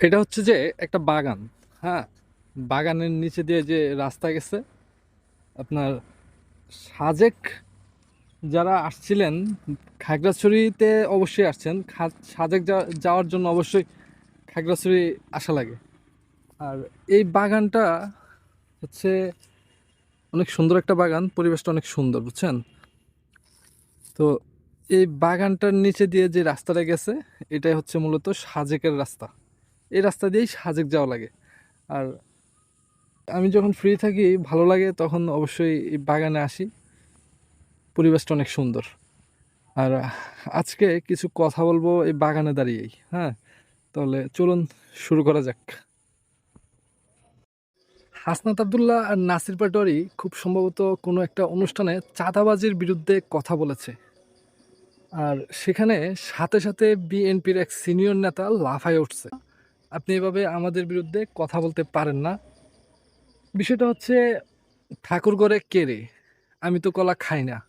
এটা হচ্ছে যে একটা বাগান হ্যাঁ? বাগানের নিচে দিয়ে যে রাস্তা গেছে, আপনার সাজেক যারা আসছিলেন, খাগড়াছড়িতে অবশ্যই আসছেন। সাজেক যাওয়ার জন্য অবশ্যই খাগড়াছড়ি আসা লাগে। আর এই বাগানটা হচ্ছে অনেক সুন্দর একটা বাগান, পরিবেশটা অনেক সুন্দর, বুঝছেন? তো এই বাগানটার নিচে দিয়ে যে রাস্তাটা গেছে, এটাই হচ্ছে মূলত সাজেকের রাস্তা। এই রাস্তা দিয়েই সাজেক যাওয়া লাগে। আর আমি যখন ফ্রি থাকি, ভালো লাগে, তখন অবশ্যই বাগানে আসি। পরিবেশটা অনেক সুন্দর। আর আজকে কিছু কথা বলব এই বাগানে দাঁড়িয়েই হ্যাঁ? তাহলে চলুন শুরু করা যাক। হাসনাত আবদুল্লাহ আর নাসির পাটোয়ারি খুব সম্ভবত কোনো একটা অনুষ্ঠানে চাঁদাবাজির বিরুদ্ধে কথা বলেছে। আর সেখানে সাথে সাথে বিএনপির এক সিনিয়র নেতা লাফায় উঠছে। আপনি এভাবে আমাদের বিরুদ্ধে কথা বলতে পারেন না। বিষয়টা হচ্ছে ঠাকুরঘরে কেড়ে আমি তো কলা খাই না।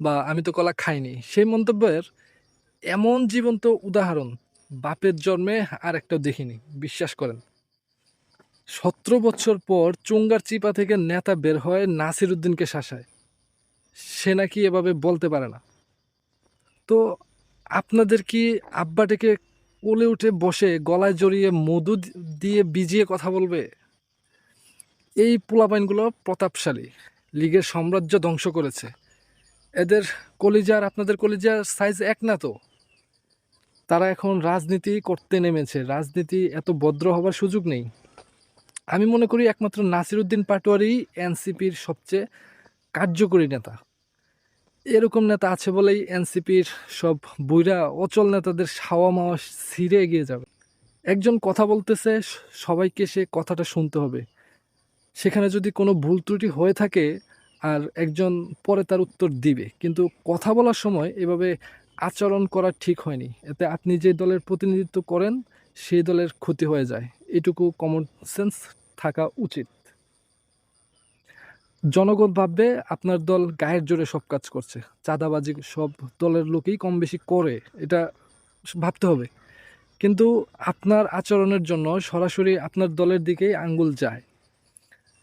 বা আমি তো কলা খাইনি। সেই মন্তব্যের এমন জীবন্ত উদাহরণ বাপের জন্মে আর একটা দেখিনি, বিশ্বাস করেন। সতেরো বছর পর চুঙ্গার চিপা থেকে নেতা বের হয় নাসির উদ্দিনকে শাসায়। সে নাকি এভাবে বলতে পারে না। তো আপনাদের কি আব্বাটাকে কোলে উঠে বসে, গলায় জড়িয়ে মধু দিয়ে বিজিয়ে কথা বলবে। এই পোলাপাইনগুলো প্রতাপশালী, লীগের সাম্রাজ্য ধ্বংস করেছে। এদের কলিজার, আপনাদের কলিজার সাইজ এক না তো? তারা এখন রাজনীতি করতে নেমেছে। রাজনীতি এত ভদ্র হবার সুযোগ নেই। আমি মনে করি একমাত্র নাসিরুদ্দিন পাটোয়ারি এনসিপির সবচেয়ে কার্যকরী নেতা। এরকম নেতা আছে বলেই এনসিপির সব বুইরা অচল নেতাদের সাওয়া মাওয়া ছিঁড়ে এগিয়ে যাবে। একজন কথা বলতেছে, সবাইকে সে কথাটা শুনতে হবে। সেখানে যদি কোনো ভুল ত্রুটি হয়ে থাকে, আর একজন পরে তার উত্তর দিবে। কিন্তু কথা বলার সময় এভাবে আচরণ করা ঠিক হয়নি। এতে আপনি যে দলের প্রতিনিধিত্ব করেন, সেই দলের ক্ষতি হয়ে যায়। এটুকু কমন সেন্স থাকা উচিত। জনগণ ভাববে আপনার দল গায়ের জোরে সব কাজ করছে। চাঁদাবাজি সব দলের লোকেই কম বেশি করে, এটা ভাবতে হবে। কিন্তু আপনার আচরণের জন্য সরাসরি আপনার দলের দিকেই আঙ্গুল যায়।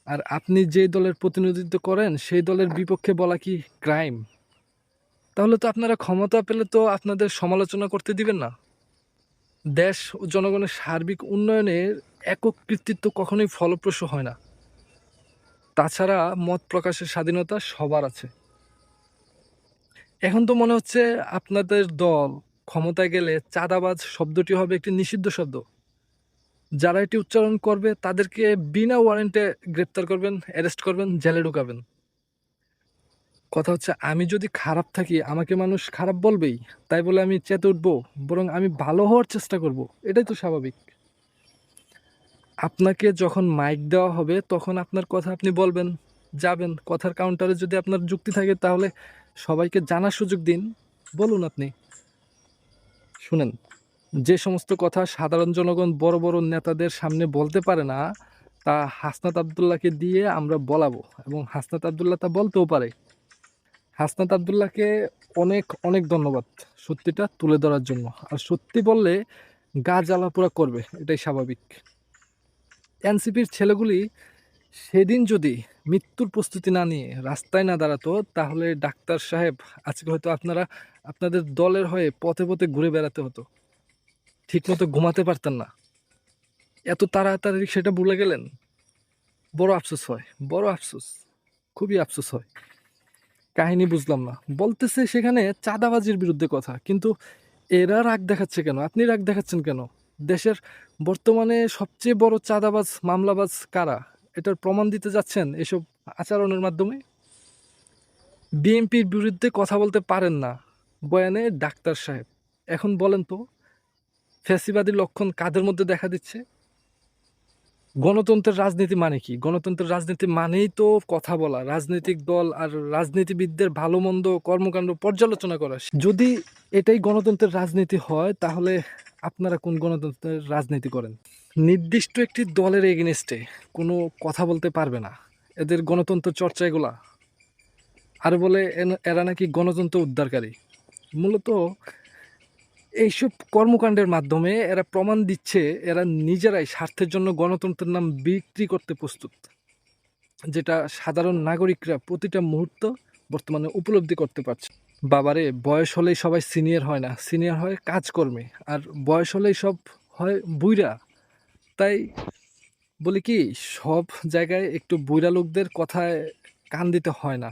আর আপনি যে দলের প্রতিনিধিত্ব করেন, সেই দলের বিপক্ষে বলা কি ক্রাইম তাহলে তো আপনারা ক্ষমতা পেলে তো আপনাদের সমালোচনা করতে দিবেন না। দেশ ও জনগণের সার্বিক উন্নয়নের একক কৃতিত্ব কখনোই ফলপ্রসূ হয় না। তাছাড়া মত প্রকাশের স্বাধীনতা সবার আছে। এখন তো মনে হচ্ছে আপনাদের দল ক্ষমতায় গেলে চাঁদাবাজ শব্দটি হবে একটি নিষিদ্ধ শব্দ। যারা এটি উচ্চারণ করবে তাদেরকে বিনা ওয়ারেন্টে গ্রেপ্তার করবেন, অ্যারেস্ট করবেন, জেলে ঢুকাবেন। কথা হচ্ছে, আমি যদি খারাপ থাকি, আমাকে মানুষ খারাপ বলবেই, তাই বলে আমি চেতে উঠবো, বরং আমি ভালো হওয়ার চেষ্টা করব। এটাই তো স্বাভাবিক। আপনাকে যখন মাইক দেওয়া হবে, তখন আপনার কথা আপনি বলবেন, যাবেন। কথার কাউন্টারে যদি আপনার যুক্তি থাকে, তাহলে সবাইকে জানার সুযোগ দিন। বলুন আপনি। শুনেন, যে সমস্ত কথা সাধারণ জনগণ বড় বড় নেতাদের সামনে বলতে পারে না, তা হাসনাত আবদুল্লাহকে দিয়ে আমরা বলাবো এবং হাসনাত আবদুল্লাহ তা বলতেও পারে। হাসনাত আবদুল্লাহকে অনেক অনেক ধন্যবাদ সত্যিটা তুলে ধরার জন্য। আর সত্যি বললে গা জ্বালা পোড়া করবে, এটাই স্বাভাবিক। এনসিপির ছেলেগুলি সেদিন যদি মৃত্যুর প্রস্তুতি না নিয়ে রাস্তায় না দাঁড়াতো, তাহলে ডাক্তার সাহেব আজকে হয়তো আপনারা, আপনাদের দলের হয়ে পথে পথে ঘুরে বেড়াতে হতো। ঠিকমতো ঘুমাতে পারতেন না। এত তাড়াতাড়ি সেটা ভুলে গেলেন? বড় আফসোস হয়, বড় আফসোস, খুবই আফসোস হয়। কাহিনী বুঝলাম না। বলতেছে সেখানে চাঁদাবাজির বিরুদ্ধে কথা, কিন্তু এরা রাগ দেখাচ্ছে কেন? আপনি রাগ দেখাচ্ছেন কেন? দেশের বর্তমানে সবচেয়ে বড় চাঁদাবাজ, মামলাবাজ কারা? এটার প্রমাণ দিতে যাচ্ছেন এসব আচরণের মাধ্যমে। বিএনপির বিরুদ্ধে কথা বলতে পারেন না বয়ানে ডাক্তার সাহেব। এখন বলেন তো ফ্যাসিবাদী লক্ষণ কাদের মধ্যে দেখা দিচ্ছে? গণতন্ত্রের রাজনীতি মানে কি? গণতন্ত্রের রাজনীতি মানেই তো কথা বলা, রাজনৈতিক দল আর রাজনীতিবিদদের ভালো, মন্দ কর্মকাণ্ড পর্যালোচনা করা। যদি এটাই গণতন্ত্রের রাজনীতি হয়, তাহলে আপনারা কোন গণতন্ত্রের রাজনীতি করেন? নির্দিষ্ট একটি দলের এগেনস্টে কোনো কথা বলতে পারবে না। এদের গণতন্ত্র চর্চা এগুলা। আর বলে এরা নাকি গণতন্ত্র উদ্ধারকারী। মূলত এইসব কর্মকাণ্ডের মাধ্যমে এরা প্রমাণ দিচ্ছে এরা নিজেরাই স্বার্থের জন্য গণতন্ত্রের নাম বিক্রি করতে প্রস্তুত। যেটা সাধারণ নাগরিকরা প্রতিটা মুহূর্ত বর্তমানে উপলব্ধি করতে পারছে। বাবারে, বয়স হলেই সবাই সিনিয়র হয় না। সিনিয়র হয় কাজকর্মে। আর বয়স হলেই সব হয় বুইরা তাই বলি কি, সব জায়গায় একটু বুইরা লোকদের কথায় কান দিতে হয় না।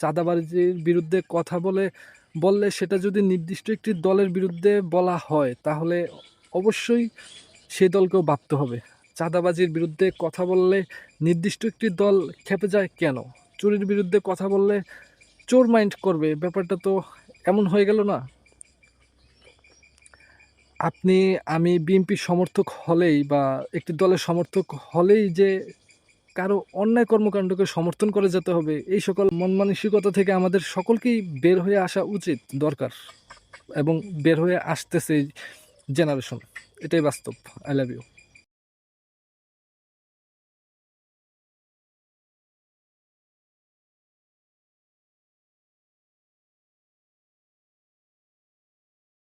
চাঁদাবাজির বিরুদ্ধে কথা বলে, বললে সেটা যদি নির্দিষ্ট একটি দলের বিরুদ্ধে বলা হয়, তাহলে অবশ্যই সেই দলকেও ভাবতে হবে। চাঁদাবাজির বিরুদ্ধে কথা বললে নির্দিষ্ট একটি দল খেপে যায় কেন? চুরির বিরুদ্ধে কথা বললে চোর মাইন্ড করবে, ব্যাপারটা তো এমন হয়ে গেল না। আপনি, আমি বিএনপির সমর্থক হলেই বা একটি দলের সমর্থক হলেই যে কারও অন্যায় কর্মকাণ্ডকে সমর্থন করে যেতে হবে, এই সকল মন মানসিকতা থেকে আমাদের সকলকেই বের হয়ে আসা উচিত, দরকার। এবং বের হয়ে আসতেছে জেনারেশন এটাই বাস্তব আই লাভ ইউ